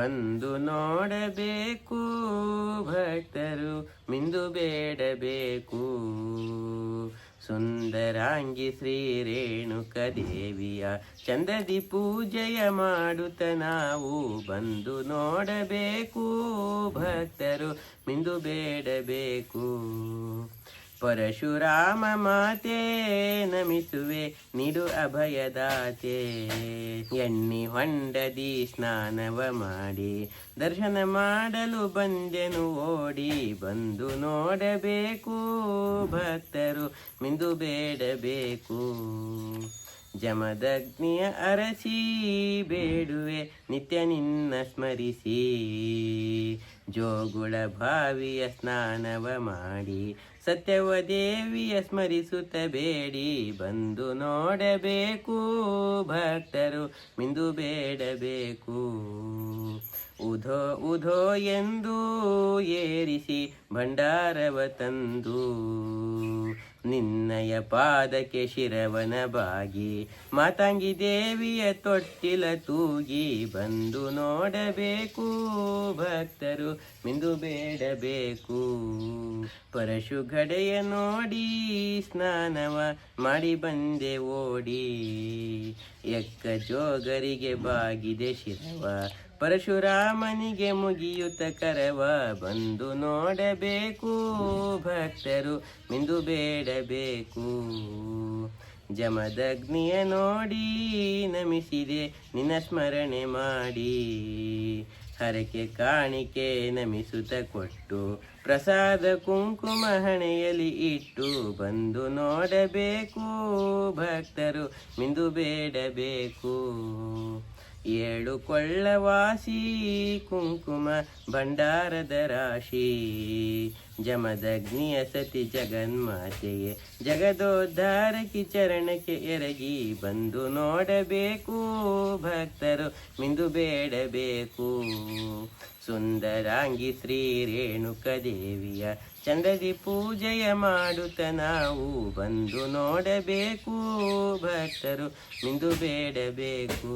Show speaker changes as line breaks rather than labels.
ಬಂದು ನೋಡಬೇಕು, ಭಕ್ತರು ಮಿಂದು ಬೇಡಬೇಕು. ಸುಂದರಾಂಗಿ ಶ್ರೀ ರೇಣುಕ ದೇವಿಯ ಚಂದದಿ ಪೂಜೆಯ ಮಾಡುತ್ತ ನಾವು ಬಂದು ನೋಡಬೇಕು, ಭಕ್ತರು ಮಿಂದು ಬೇಡಬೇಕು. ಪರಶುರಾಮ ಮಾತೆ ನಮಿಸುವೆ, ನಿಡು ಅಭಯದಾತೆ. ಎಣ್ಣಿ ಹೊಂಡದಿ ಸ್ನಾನವ ಮಾಡಿ, ದರ್ಶನ ಮಾಡಲು ಬಂದೆನು ಓಡಿ, ಬಂದು ನೋಡಬೇಕು ಭಕ್ತರು, ಮಿಂದು ಬೇಡಬೇಕು. ಜಮದಗ್ನಿಯ ಅರಸಿ ಬೇಡುವೆ, ನಿತ್ಯ ನಿನ್ನ ಸ್ಮರಿಸಿ. ಜೋಗುಳ ಭಾವಿಯ ಸ್ನಾನವ ಮಾಡಿ ಸತ್ಯವ ದೇವಿಯ ಸ್ಮರಿಸುತ್ತ ಬೇಡಿ ಬಂದು ನೋಡಬೇಕು ಭಕ್ತರು ಮಿಂದು ಬೇಡಬೇಕು. ಉಧೋ ಉಧೋ ಎಂದು ಏರಿಸಿ ಭಂಡಾರವ ತಂದು. ನಿನ್ನಯ ಪಾದಕ್ಕೆ ಶಿರವನ ಬಾಗಿ, ಮಾತಾಂಗಿ ದೇವಿಯ ತೊಟ್ಟಿಲ ತೂಗಿ ಬಂದು ನೋಡಬೇಕು. ಭಕ್ತರು ಮಿಂದು ಬೇಡಬೇಕು. ಪರಶು ಗಡೆಯ ನೋಡಿ ಸ್ನಾನವ ಮಾಡಿ ಬಂದೆ ಓಡಿ. ಎಕ್ಕ ಜೋಗರಿಗೆ ಬಾಗಿದೆ ಶಿರವ. ಪರಶುರಾಮನಿಗೆ ಮುಗಿಯುತ ಕರವ. ಬಂದು ನೋಡಬೇಕು ಭಕ್ತರು, ಮಿಂದು ಬೇಡಬೇಕು. ಜಮದಗ್ನಿಯ ನೋಡಿ ನಮಿಸಿದೆ, ನಿನ್ನ ಸ್ಮರಣೆ ಮಾಡಿ. ಹರಕೆ ಕಾಣಿಕೆ ನಮಿಸುತ್ತ ಕೊಟ್ಟು ಪ್ರಸಾದ ಕುಂಕುಮ ಹಣೆಯಲ್ಲಿ ಇಟ್ಟು ಬಂದು ನೋಡಬೇಕು ಭಕ್ತರು ಮಿಂದು ಬೇಡಬೇಕು. ಏಳು ಕೊಳ್ಳವಾಸಿ ಕುಂಕುಮ ಭಂಡಾರದ ರಾಶಿ. ಜಮದಗ್ನಿಯ ಸತಿ ಜಗನ್ಮಾತೆಯೇ, ಜಗದೋದ್ಧಾರಕಿ ಚರಣಕ್ಕೆ ಎರಗಿ ಬಂದು ನೋಡಬೇಕು. ಭಕ್ತರು ಮಿಂದು ಬೇಡಬೇಕು. ಸುಂದರಾಂಗಿ ಶ್ರೀ ರೇಣುಕ ದೇವಿಯ ಚಂದದಿ ಪೂಜೆಯ ಮಾಡುತ್ತ ನಾವು ಬಂದು ನೋಡಬೇಕು ಭಕ್ತರು ನಿಂದು ಬೇಡಬೇಕು.